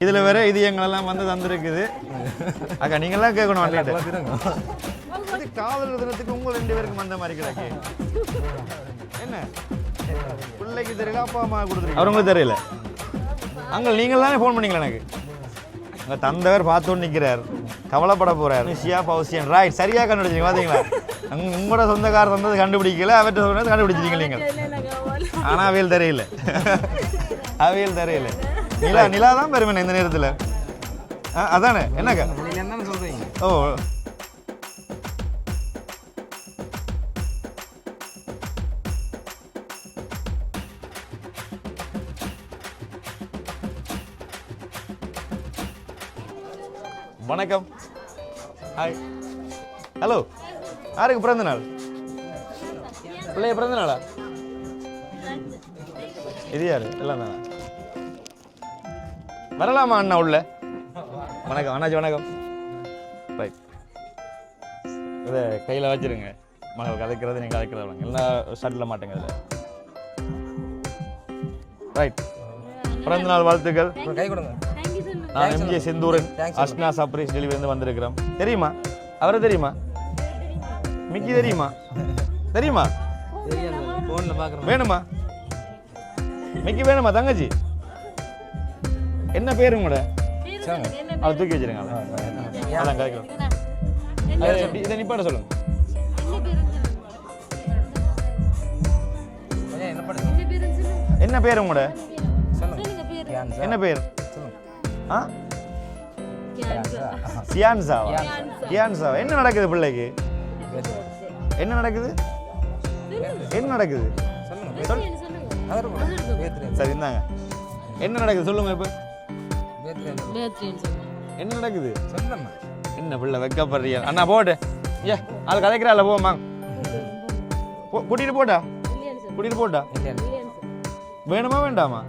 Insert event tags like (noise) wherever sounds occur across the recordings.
இதுல வேற இது எங்களெல்லாம் வந்து தந்திருக்குது. அக்கா நீங்கெல்லாம் கேட்கணும் இது காதலர் தினத்துக்கு உங்க ரெண்டு பேருக்கும் வந்த மாதிரி கிடக்கு என்ன? பிள்ளைக்கு தெரியல அப்பா அம்மா கொடுத்துருக்கு அவங்களுக்கு தெரியல. அங்க நீங்கள் தானே ஃபோன் பண்ணீங்களா எனக்கு? உங்க தந்தவர் பார்த்து நிற்கிறார் கவலைப்பட போறார். நிஷியா பௌசியன். ராய்ட் சரியா கண்டுபிடிச்சிங்க பாத்தீங்களா? உங்க- உங்களோட சொந்தக்காரர் வந்தது கண்டுபிடிக்கல அவர்கிட்ட சொன்னது கண்டுபிடிச்சிங்க நீங்கள் ஆனா அவியல் தெரியல. அவியல் தெரியல. (laughs) நிலா நிலா தான் பெருமை இந்த நேரத்துல. ஆ, அதானே? என்னக்கா ஓ. வணக்கம். ஹாய் ஹலோ யாருக்கு பிறந்த நாள்? பிள்ளைய பிறந்த நாளா? இது யாரு? எல்லாம் தானா? வரலாமா அண்ணா உள்ள? வணக்கம் அண்ணாச்சி வணக்கம். ரைட் இதை கையில் வச்சிருங்க. மகள் கதைக்கிறது நீங்கள் கதைக்கிறது எல்லா ஷட்டில் மாட்டேங்க இதில். ரைட் பிறந்த நாள் வாழ்த்துக்கள். கை கொடுங்க. நான் MJ Senthooran Asna surprise delivery வந்திருக்கிறோம். தெரியுமா? அவரை தெரியுமா? மிக்கி தெரியுமா? தெரியுமா? வேணுமா? மிக்கி வேணுமா தங்கச்சி? என்ன பேரு உங்களோட? அதை தூக்கி வச்சிருங்க அதை. அதான் இப்படி- இதை நிப்பாட்ட சொல்லுங்க. என்ன பேர் உங்களோட? என்ன பேர்? ஆ? சியான்சாவா சியான்சாவா என்ன நடக்குது பிள்ளைக்கு? என்ன நடக்குது? என்ன நடக்குது? சரி இந்தாங்க. என்ன நடக்குது? சொல்லுங்க இப்போ. என்ன நடக்குது? என்ன பிள்ளை வெக்கப்படுறியா அண்ணா போட்டு ஏ அது கதைக்கிறாள் போமா கூட்டிட்டு போட்டா கூட்டிட்டு போட்டா வேணுமா வேண்டாமா?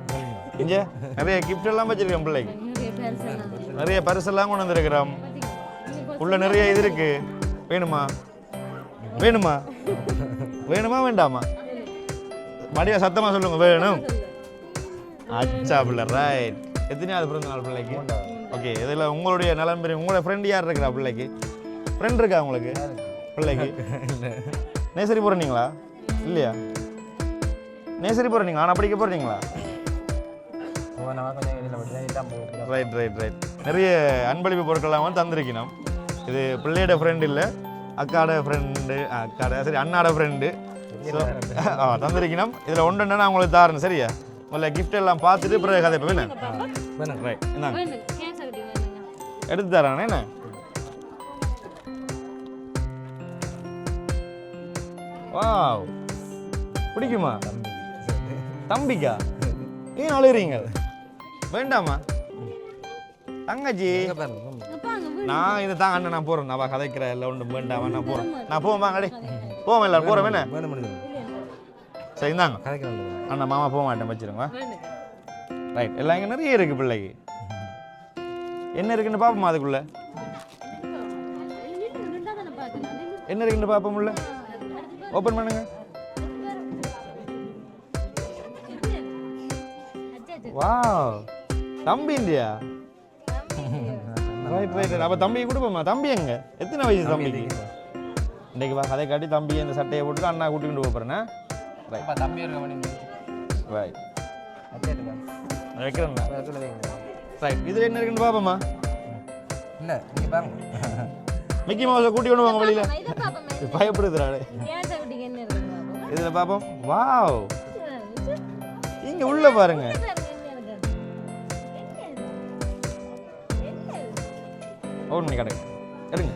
இங்க நிறைய கிஃப்ட் எல்லாம் வச்சிருக்கேன் பிள்ளைக்கு. நிறைய பரிசெல்லாம் கொண்டு வந்திருக்கிறோம். உள்ள நிறைய இது இருக்கு. வேணுமா? வேணுமா? வேணுமா வேண்டாமா? மடியா சத்தமா சொல்லுங்க வேணும். அச்சா பிள்ளை ரைட் எத்தனையாவது பிறந்த நாள் பிள்ளைக்கு? ஓகே இதில் உங்களுடைய நலம் பெரிய உங்களோட ஃப்ரெண்ட் யார் இருக்கிறா பிள்ளைக்கு? ஃப்ரெண்ட் இருக்கா உங்களுக்கு? பிள்ளைக்கு? நேசரி போகிறீங்களா இல்லையா? நேசரி போகிறீங்களா ஆனால் படிக்க போகிறீங்களா ரைட் ரைட் ரைட் நிறைய அன்பளிப்பு பொருட்கள்லாம் வந்து தந்திருக்கணும். இது பிள்ளையோட ஃப்ரெண்ட் இல்லை அக்காட ஃப்ரெண்டு அக்காட சரி அண்ணாட ஃப்ரெண்டு ஆ தந்திருக்கணும். இதில் ஒன்று நான் உங்களுக்கு தாரேன் சரியா? முதல்ல gift எல்லாம் பார்த்துட்டு பிறகு கதை இப்போ என்ன வேணும் ரைட் என்ன? எடுத்து தரானே என்ன? வாவ். பிடிக்குமா? தம்பிக்கா? ஏன் அழுகிறீங்க. வேண்டாமா தங்கச்சி. நான் இதை தான் அண்ணன் நான் போறேன். நான் கதைக்கிற இல்லை ஒன்றும் வேண்டாம் நான் போறேன். நான் போவேன் வாங்க டேய் போவேன் எல்லாரும் போறேன் வேணும் சரி இந்தாங்க கதைக்கிறோம் அண்ணா மாமா போக மாட்டேன் வச்சிருங்க ரைட் எல்லாம் இங்கே நிறைய இருக்கு பிள்ளைக்கு. என்ன இருக்குன்னு பார்ப்போமா அதுக்குள்ள? என்ன இருக்குன்னு பார்ப்போம் உள்ள? ஓப்பன் பண்ணுங்க. வாவ் தம்பி இல்லையா ரைட் ரைட் அப்போ தம்பி கொடுப்போமா? தம்பி எங்க? எத்தனை வயசு தம்பிக்கு? இன்னைக்கு வா கதை காட்டி தம்பி இந்த சட்டையை போட்டு அண்ணா கூட்டிட்டு போகிறேன்னா ரைட் தம்பி ரைட் சொல்லுவீங்க ரைட் இதில் என்ன இருக்குன்னு பார்ப்போமா இல்லை நீங்கள் பாருங்க. மிக்கி மவுஸை கூட்டி கொண்டு வாங்க வெளியில பயப்படுதுறாடே இதுல பாப்போம். வாவ். இங்க உள்ள பாருங்க. ஒரு மணி கடை எடுங்க.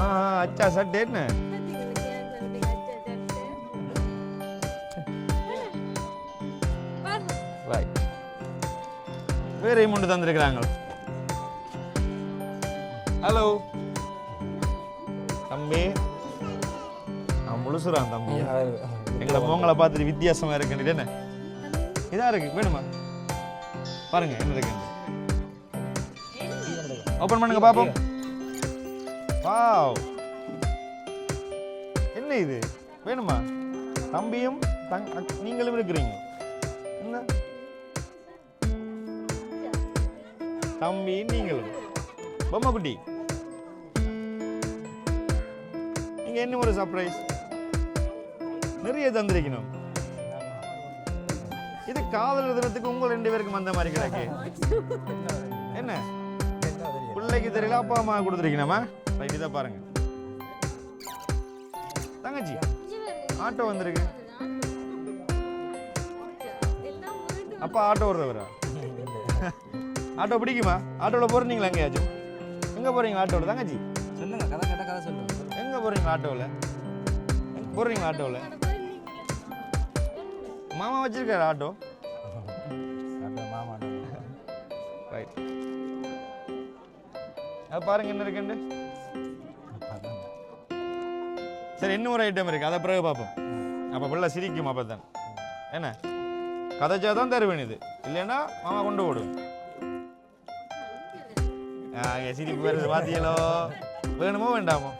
ஆ அச்சா என்ன? வேற முண்டு தந்திருக்கிறாங்க. ஹலோ தம்பி. நான் முழுசுறான் தம்பி. எங்களை முகங்களை பார்த்துட்டு வித்தியாசமா இருக்குன்னு என்ன? இதா இருக்கு வேணுமா? பாருங்க என்ன இருக்கு? ஓபன் பண்ணுங்க பாப்போம். வாவ் என்ன இது? வேணுமா? தம்பியும் தங் நீங்களும் இருக்கிறீங்க. தம்பி நீங்களும். பொம்மை குட்டி நீங்க என்ன ஒரு சர்ப்ரைஸ் நிறைய தந்திருக்கணும். இது காதல் தினத்துக்கு உங்க ரெண்டு பேருக்கும் வந்த மாதிரி கிடக்கு. என்ன? பிள்ளைக்கு தெரியல அப்பா அம்மா கொடுத்துருக்கீங்கம்மா ரைட் இதை பாருங்க. தங்கச்சி ஆட்டோ வந்திருக்கு. அப்பா ஆட்டோ ஓடுறவரா ஆட்டோ பிடிக்குமா? ஆட்டோவில் போகிறீங்களா எங்கேயாச்சும்? எங்கே போகிறீங்க ஆட்டோவில் தங்கச்சி? சொல்லுங்க கதை கேட்ட கதை சொல்லுங்க. எங்கே போகிறீங்க ஆட்டோவில் போகிறீங்களா ஆட்டோவில் மாமா வச்சிருக்காரு ஆட்டோ. மாமா ரைட் அது பாருங்க என்ன இருக்குண்டு சரி இன்னும் ஒரு ஐட்டம் இருக்கு. அதை பிறகு பார்ப்போம். அப்போ பிள்ளை சிரிக்கும் அப்போ தான் என்ன? கதைச்சா தான் தருவேன் இது. இல்லைன்னா மாமா கொண்டு ஓடும் இங்க சிரிப்பு வருது பாத்தியலோ வேணுமோ வேண்டாமோ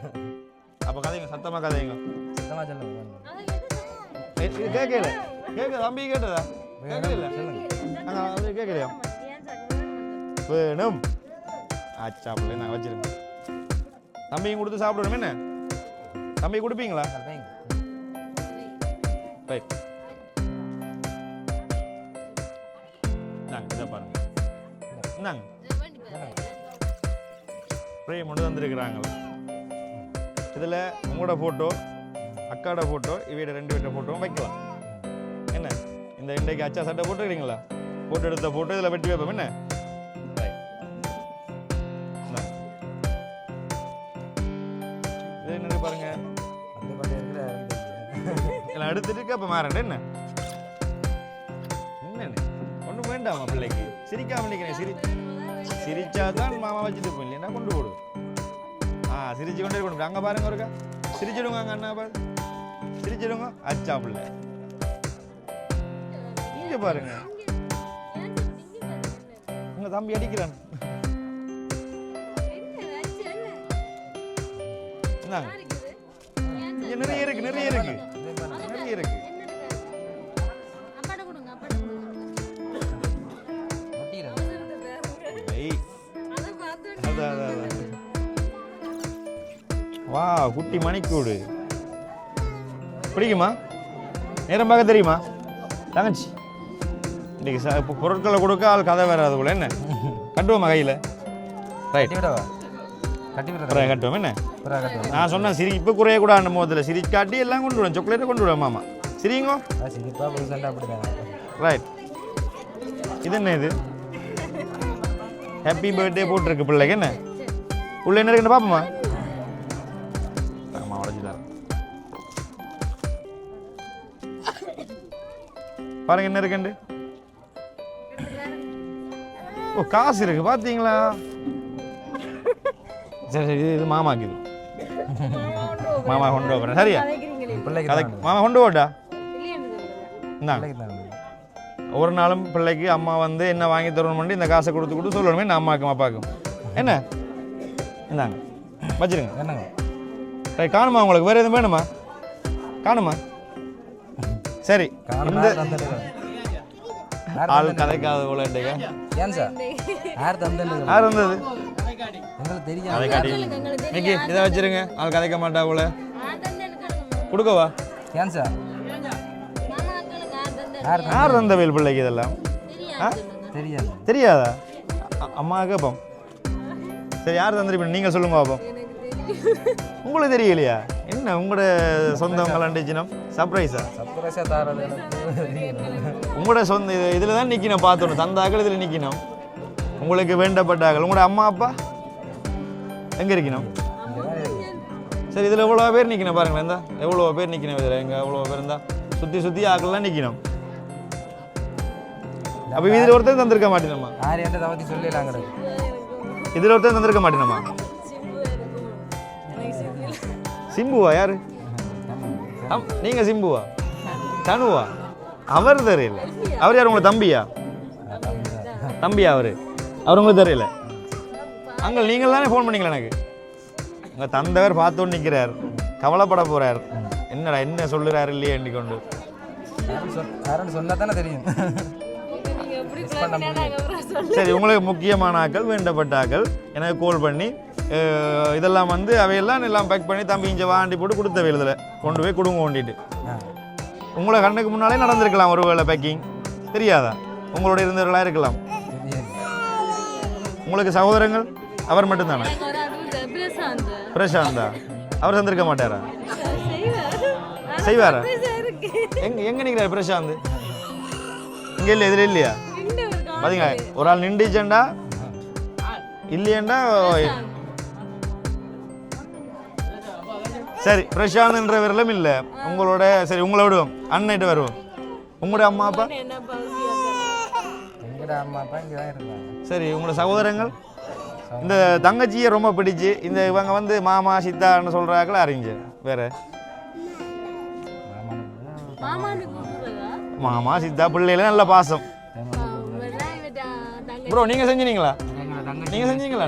அப்போ கதைங்க சத்தமாக கதைங்க சுத்தமாக சொல்லுங்க கேட்கல கேட்குது தம்பி கேட்டதா கேட்கல சொல்லுங்க கேட்கலையா வேணும் ஆச்சா பிள்ளை நான் வச்சிருக்கேன் தம்பியும் கொடுத்து சாப்பிடணும் என்ன தம்பி கொடுப்பீங்களா. ரைட் நாங்க இதை பாருங்க இந்தாங்க ஃப்ரேம் ஒன்று தந்துருக்குறாங்களே. இதில் உங்களோட ஃபோட்டோ அக்காவோட ஃபோட்டோ இவையோட ரெண்டு பேர்ட்ட ஃபோட்டோவும் வைக்கலாம். என்ன? இந்த இன்றைக்கு அச்சா சட்டை போட்டுருக்கிறீங்களா ஃபோட்டோ எடுத்த ஃபோட்டோ இதில் வெட்டி வைப்போம். என்ன? இது என்னது பாருங்க. வந்து எடுத்துட்டு அப்போ மாறேன் என்ன? என்னன்னு ஒன்றும் வேண்டாமா பிள்ளைக்கு? சிரிக்காம நிற்கிறேன் சிரி. சிரிச்சாதான் மாமா வச்சுட்டு போய். இல்லைன்னா கொண்டு போடு. ஆ சிரிச்சு கொண்டே கொண்டு அங்கே பாருங்க ஒருக்கா. சிரிச்சிடுங்க அங்கே அண்ணா பாரு. சிரிச்சிடுங்க. அச்சா பிள்ளை. இங்கே பாருங்க. உங்க தம்பி அடிக்கிறான். என்ன நிறைய இருக்கு நிறைய இருக்கு. நிறைய இருக்கு. வா குட்டி மணிக்கூடு. பிடிக்குமா? நேரம் பார்க்க தெரியுமா? தங்கச்சி. இன்னைக்கு ச இப்போ பொருட்களை கொடுக்க ஆள் கதை வேற போல. என்ன? கட்டுவோமா கையில்? ரைட் கட்டி கட்டுவோம் என்ன? நான் சொன்னேன் சிரி இப்போ குறைய கூட அந்த மோதில் சிரி காட்டி எல்லாம் கொண்டு விடுவேன் சாக்லேட்டை கொண்டு விடுவேன் மாமா. சரிங்கோ ரைட் இது என்ன இது? ஹாப்பி பர்த்டே போட்டிருக்கு பிள்ளைக்கு என்ன? உள்ள என்ன இருக்குன்னு பாப்போமா? பாருங்க என்ன இருக்குண்டு? ஓ காசு இருக்கு பாத்தீங்களா? சரி இது இது மாமாக்கு இது மாமா கொண்டு போறேன் சரியா? பிள்ளைக்கு மாமா கொண்டு போட்டா? ஒரு நாளும் பிள்ளைக்கு அம்மா வந்து என்ன வாங்கி தரணும் இந்த காசை கொடுத்து கொடுத்து சொல்லணுமே நான் அம்மாக்கும் அப்பாக்கும். என்ன? இந்தாங்க. வச்சிருங்க. என்னங்க? காணுமா உங்களுக்கு? வேறு எதுவும் வேணுமா? காணுமா? சரி இந்த ஆள் கதைக்காத போல இன்றைக்கு. ஏன் சார்? யார் தந்தது யார் வந்தது எங்களுக்கு தெரியும் அதை காட்டி. இதை வச்சிருங்க. ஆள் கதைக்க மாட்டா போல. கொடுக்கவா? ஏன் சார்? யார் தந்த வேல் பிள்ளைக்கு இதெல்லாம்? ஆ? தெரியாது. தெரியாதா? அ- அம்மா கேட்போம் சரி யார் தந்திருப்பீங்க நீங்கள் சொல்லுங்க பாப்போம் (laughs) உங்களுக்கு தெரியலையா? என்ன உங்களோட சொந்தம் கலண்டிச்சினம் சர்ப்ரைஸா சர்ப்ரைஸாக தரது. உங்களோட சொந்த இது இதில் தான் நிற்கணும் பார்த்தோம் தந்தாக்கள் இதில் நிற்கணும் உங்களுக்கு வேண்டப்பட்டார்கள் உங்களோட அம்மா அப்பா? எங்கே இருக்கணும். சரி இதில் எவ்வளோ பேர் நிற்கணும் பாருங்களேன் இந்த. எவ்வளோ பேர் நிற்கணும் இதில் எங்கே எவ்வளோ பேர் இருந்தால் சுற்றி சுற்றி ஆக்கள்லாம் நிற்கணும் அப்போ இதில் ஒருத்தர் தந்திருக்க மாட்டேனம்மா. யார் என்கிட்ட அதை பற்றி சொல்லலாங்க இதில் ஒருத்தர் தந்திருக்க மாட்டேனம்மா. சிம்புவா யாரு? ஆம், நீங்க சிம்புவா? தனுவா? அவர் தெரியல. அவர் யார்? உங்களை தம்பியா? தம்பியா அவரு. அவர் உங்களுக்கு தெரியல. அங்கே நீங்கள் தானே ஃபோன் பண்ணீங்களா எனக்கு? உங்க தந்தவர் பார்த்து நிற்கிறார் கவலைப்பட போறார். என்னடா என்ன சொல்லுறாரு இல்லையே சொல் யாரும் சொன்னா தானே தெரியும் சரி உங்களுக்கு முக்கியமான ஆக்கள் வேண்டப்பட்ட ஆக்கள் எனக்கு கால் பண்ணி இதெல்லாம் வந்து அவையெல்லாம் எல்லாம் பேக் பண்ணி தம்பி இங்கே வாண்டி போட்டு கொடுத்த இதில் கொண்டு போய் கொடுங்க ஓண்டிட்டு. உங்களை கண்ணுக்கு முன்னாலே நடந்திருக்கலாம் ஒருவேளை பேக்கிங் தெரியாதா? உங்களோட இருந்தவர்களாக இருக்கலாம். உங்களுக்கு சகோதரங்கள்? அவர் மட்டும்தானே? பிரசாந்தா. அவர் சந்திருக்க மாட்டாரா? செய்வாரா. எங்க எங்க நிற்கிறார் பிரசாந்த்? இங்க இல்லை எதிர இல்லையா? பாத்தீங்களா ஒரு ஆள் நின்றுச்சேன்டா இல்லையேண்டா சரி பிரசாந்த்ன்ற விரலும் இல்லை. உங்களோட சரி உங்களை விடுவோம். அண்ணன்ட்டு வருவோம். உங்களோட அம்மா அப்பா? எங்கட அம்மா அப்பா இங்கே தான் இருக்காங்க சரி உங்களோட சகோதரங்கள்? இந்த தங்கச்சியை ரொம்ப பிடிச்சு இந்த இவங்க வந்து மாமா சித்தான்னு சொல்கிறாங்களா அறிஞ்சு. வேற? மாமா சித்தா பிள்ளையில நல்ல பாசம். ப்ரோ நீங்க செஞ்சீங்களா எங்களோட தங்கச்சி? நீங்க செஞ்சீங்களா.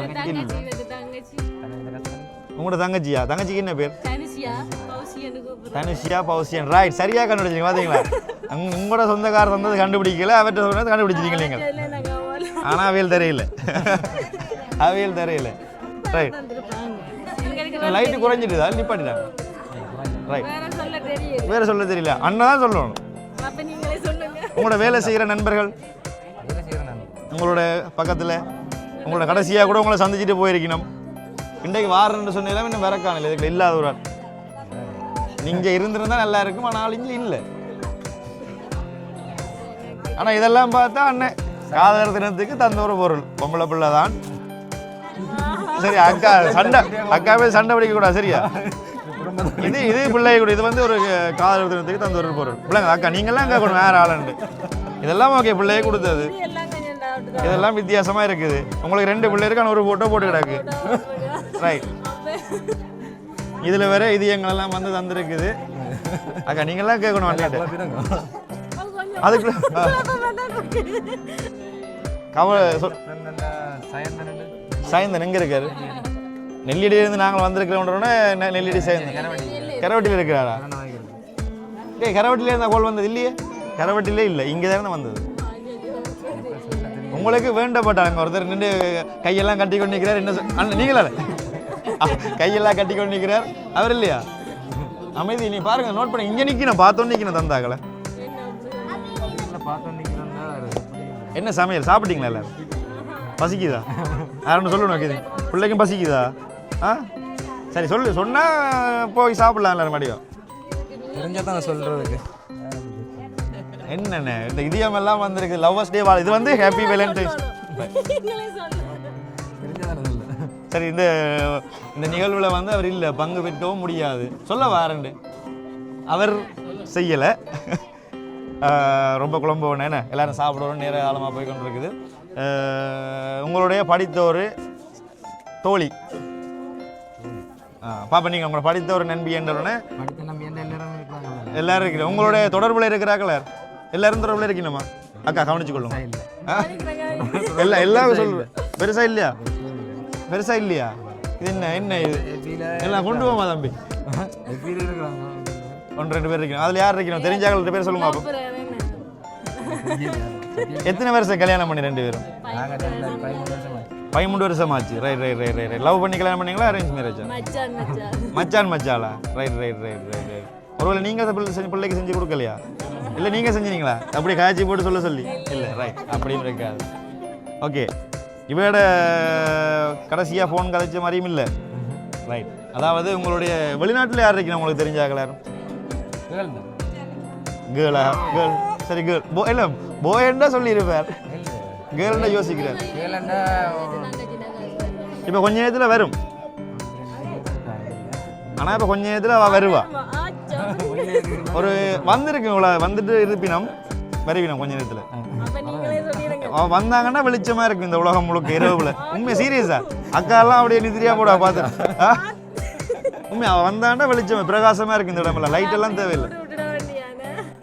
உங்களோட தங்கச்சியா? தங்கச்சிக்கு என்ன பேர்? தனுஷியா? பௌசியன். ரைட் சரியா கண்டுபிடிச்சிங்க பாத்தீங்களா? (laughs) உங்க- உங்களோட சொந்தக்கார சொந்தத்தை கண்டுபிடிக்கல அவர்கிட்ட சொன்னது கண்டுபிடிச்சிட்டீங்க நீங்க. ஆனா அவியல் தெரியல. (laughs) அவியல் தெரியல. ரைட் லைட்டு குறைஞ்சிட்டுதா நிப்பாட்டிட்டாங்க ரைட் வேற சொல்ல தெரியல. அண்ணன் தான் சொல்லணும். உங்களோட வேலை செய்கிற நண்பர்கள்? உங்களோட பக்கத்தில்? உங்களோட கடைசியாக கூட உங்களை சந்திச்சுட்டு போயிருக்கணும். இன்றைக்கு வாரன்னு சொன்னீங்கன்னா இன்னும் காணல. இதுக்கு இல்லாத ஒரு ஆள். இங்கே இருந்திருந்தா நல்லா இருக்கும் ஆனால் இங்கே இல்லை. ஆனால் இதெல்லாம் பார்த்தா அண்ணன் காதல் தினத்துக்கு தந்த ஒரு பொருள் பொம்பளை பிள்ளை தான். சரி அக்கா சண்டை அக்காவே சண்டை பிடிக்க கூடாது சரியா? இது இது பிள்ளை கூட இது வந்து ஒரு காதல் தினத்துக்கு தந்த ஒரு பொருள். பிள்ளைங்க அக்கா நீங்களாம் அக்கா கூட வேற ஆளுண்டு இதெல்லாம் ஓகே பிள்ளையே கொடுத்தது இதெல்லாம் வித்தியாசமா இருக்குது. உங்களுக்கு ரெண்டு பிள்ளை இருக்கான ஒரு போட்டோ போட்டு கிடக்கு. ரைட் இதுல வேற இது எங்களெல்லாம் வந்து தந்திருக்குது. அக்கா நீங்களாம் கேட்கணும் அண்ணிட்ட. அதுக்கு கவ சொல் சயந்தனு சாயந்தன் எங்க இருக்காரு? நெல்லிடியிலிருந்து நாங்கள் வந்திருக்கிறோன்றோன்னே நெல்லிடி சாயந்தன். கரவட்டியில் இருக்கிறாரா? டேய் கரவட்டிலே இருந்தா கோல் வந்தது இல்லையே? கரவட்டிலே இல்லை இங்கே தானே வந்தது. உங்களுக்கு வேண்டப்பட்டாங்க ஒருத்தர் நின்று கையெல்லாம் கட்டி கொண்டு நிற்கிறார் என்ன அண்ணன் நீங்களா கையெல்லாம் கட்டி கொண்டு நிற்கிறார். அவர் இல்லையா? அமைதி நீ பாருங்க நோட் பண்ணி. இங்கே நிற்கணும் பார்த்தோன்னு நிற்கணும் தந்தாக்களை என்ன சமையல்? சாப்பிட்டீங்களா எல்லாரும்? பசிக்குதா? யாரும் சொல்லணும் வைக்கிது பிள்ளைக்கும் பசிக்குதா? ஆ? சரி சொல்லு. சொன்னா போய் சாப்பிடலாம் எல்லாரும் மடியும் தெரிஞ்சால் தான் சொல்கிறதுக்கு என்னென்ன? இந்த இதயம் எல்லாம் வந்திருக்கு லவ்வர்ஸ் டே இது வந்து ஹாப்பி (laughs) வேலண்டைன்ஸ் சரி இந்த இந்த நிகழ்வுல வந்து அவர் இல்லை பங்கு பெற்றவும் முடியாது. சொல்ல வாரண்டு அவர் செய்யலை. ரொம்ப குழம்பு ஒன்று என்ன? எல்லாரும் சாப்பிடுவோம் நேர காலமாக போய் கொண்டு இருக்குது உங்களுடைய படித்த ஒரு தோழி பாப்பா நீங்கள் உங்களை படித்த ஒரு நண்பி என்றவுடனே எல்லாரும் இருக்கிறோம் உங்களுடைய தொடர்புல இருக்கிறாங்களே எல்லாரும் தொடர்புல இருக்கணுமா? அக்கா கவனிச்சு கொள்ளுங்க? எல்லாம் எல்லாம் சொல்லு பெருசா இல்லையா? பெருசா இல்லையா? இது என்ன என்ன இது? எல்லாம் கொண்டு போமா தம்பி. ஒன்று ரெண்டு பேர் இருக்கணும் அதில் யார் இருக்கணும் தெரிஞ்சாங்க ரெண்டு பேர் சொல்லுங்க அப்போ எத்தனை வருஷம் கல்யாணம் பண்ணி ரெண்டு பேரும்? நாங்கள் பதிமூணு வருஷம் ஆச்சு right right right right right love பண்ணி கல்யாணம் பண்ணீங்களா? அரேஞ்ச் மேரேஜா மச்சான் மச்சாலா right right right right right ஒருவேளை நீங்கள் அதை பிள்ளை செஞ்சு பிள்ளைக்கு செஞ்சு கொடுக்கலையா? இல்லை நீங்கள் செஞ்சீங்களா? அப்படி காய்ச்சி போட்டு சொல்ல சொல்லி. இல்லை ரைட் அப்படின்னு இருக்காது. ஓகே இவையோட கடைசியாக ஃபோன் கதைச்ச மாதிரியும் இல்லை. ரைட் அதாவது உங்களுடைய வெளிநாட்டில் யார் இருக்கணும் உங்களுக்கு தெரிஞ்சாங்க யாரும்? கேர்ளா கேர்ள் சரி கேர்ள் போ இல்லை போயண்டா சொல்லியிருப்பார். கேர்ள்னா யோசிக்கிறார் இப்போ கொஞ்ச நேரத்தில் வரும். ஆனால் இப்போ கொஞ்ச நேரத்தில் அவள் வருவா. (laughs) ஒரு வந்திருக்கு இவ்வளோ வந்துட்டு இருப்பினம் வருவினம் கொஞ்ச நேரத்தில். வந்தாங்கன்னா வெளிச்சமா இருக்கும் இந்த உலகம் முழுக்க இரவுல. உண்மை சீரியஸா அக்காலாம் அப்படியே நிதிரியா போட பார்த்தேன் உண்மை அவ வந்தாண்டா வெளிச்சம் பிரகாசமா இருக்கு இந்த இடமெல்லாம். லைட் எல்லாம் தேவையில்லை.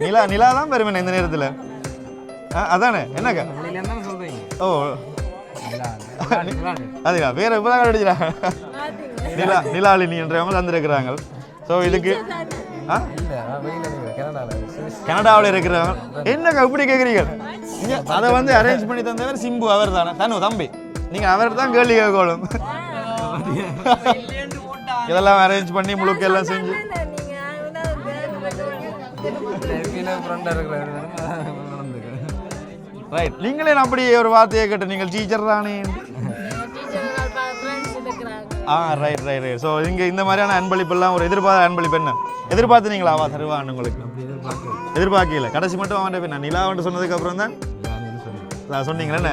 நிலா நிலா தான் பெருமை இந்த நேரத்துல. அதானே? என்னக்கா? ஓ. அதுக்கா வேற இப்பதான் கண்டுபிடிச்சா நிலா நிலாளினி என்றவங்க தந்திருக்கிறாங்க. ஸோ இதுக்கு கனடாவில் இருக்கிறவங்க. என்னக்கா இப்படி கேட்குறீங்க அதை வந்து அரேஞ்ச் பண்ணி தந்தவர் சிம்பு அவர் தானே தனு தம்பி நீங்க அவர் தான் கேள்வி கேட்கணும் இதெல்லாம் அரேஞ்ச் பண்ணி முழுக்க எல்லாம் செஞ்சு ரைட் நீங்களே அப்படி ஒரு வார்த்தையை கேட்டு நீங்கள் டீச்சர் தானே ஆ ரைட் ரைட் ரைட் ஸோ இங்கே இந்த மாதிரியான அன்பளிப்பெல்லாம் ஒரு எதிர்பார்த்த அன்பளிப்பு என்ன? எதிர்பார்த்துனீங்களா அவா தருவான்னு உங்களுக்கு. எதிர்பார்க்கல. கடைசி மட்டும் அவன் பின்ன நிலாவன்ட்டு சொன்னதுக்கு அப்புறம் தான்? சொல்லி நான் சொன்னீங்களே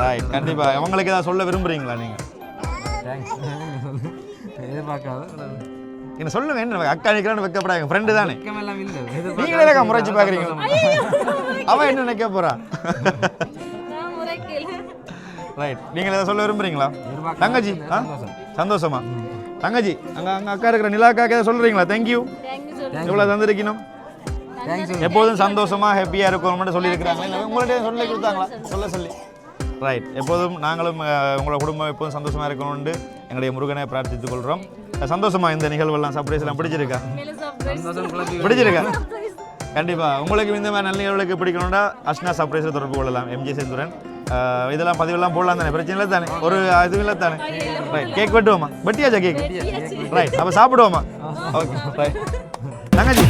ரைட் கண்டிப்பாக அவங்களுக்கு ஏதாவது சொல்ல விரும்புறீங்களா நீங்கள் எதிர்பார்க்காத. என்ன சொல்லுங்க என்ன அக்கா நிற்கிறான்னு வைக்கப்படாங்க ஃப்ரெண்டு தானே. நீங்களே இருக்கா முறைச்சு பார்க்குறீங்க அவன் என்ன நினைக்க போறா? ரைட் நீங்கள் ஏதாவது சொல்ல விரும்புறீங்களா? தங்கச்சி ஆ? சந்தோஷமா? தங்கச்சி அங்கே அங்கே அக்கா இருக்கிற நிலாக்காக்கு ஏதாவது சொல்கிறீங்களா தேங்க்யூ எவ்வளோ தந்திருக்கணும்? எப்போதும் சந்தோஷமா ஹாப்பியாக இருக்கணும்னு சொல்லியிருக்கிறாங்க. உங்கள்கிட்ட சொல்லி கொடுத்தாங்களா? சொல்ல சொல்லி. ரைட் எப்போதும் நாங்களும் உங்களோட குடும்பம் எப்போதும் சந்தோஷமா இருக்கணும்னு எங்களுடைய முருகனை பிரார்த்தித்துக் கொள்கிறோம் சந்தோஷமா இந்த நிகழ்வெல்லாம் சர்ப்ரைஸ் எல்லாம் பிடிச்சிருக்கா? பிடிச்சிருக்கா? கண்டிப்பா. உங்களுக்கு இந்த மாதிரி நல்ல நிகழ்வுகளுக்கு பிடிக்கணும்னா அஷ்னா சர்ப்ரைஸை தொடர்பு கொள்ளலாம். எம்ஜி செந்துரன் இதெல்லாம் பதிவெல்லாம் போடலாம் தானே? பிரச்சனை இல்லை தானே? ஒரு இது இல்லை தானே? ரைட் கேக் வெட்டுவோமா வெட்டியாச்சா கேக் ரைட் அப்போ சாப்பிடுவோமா ஓகே ரைட் தங்கச்சி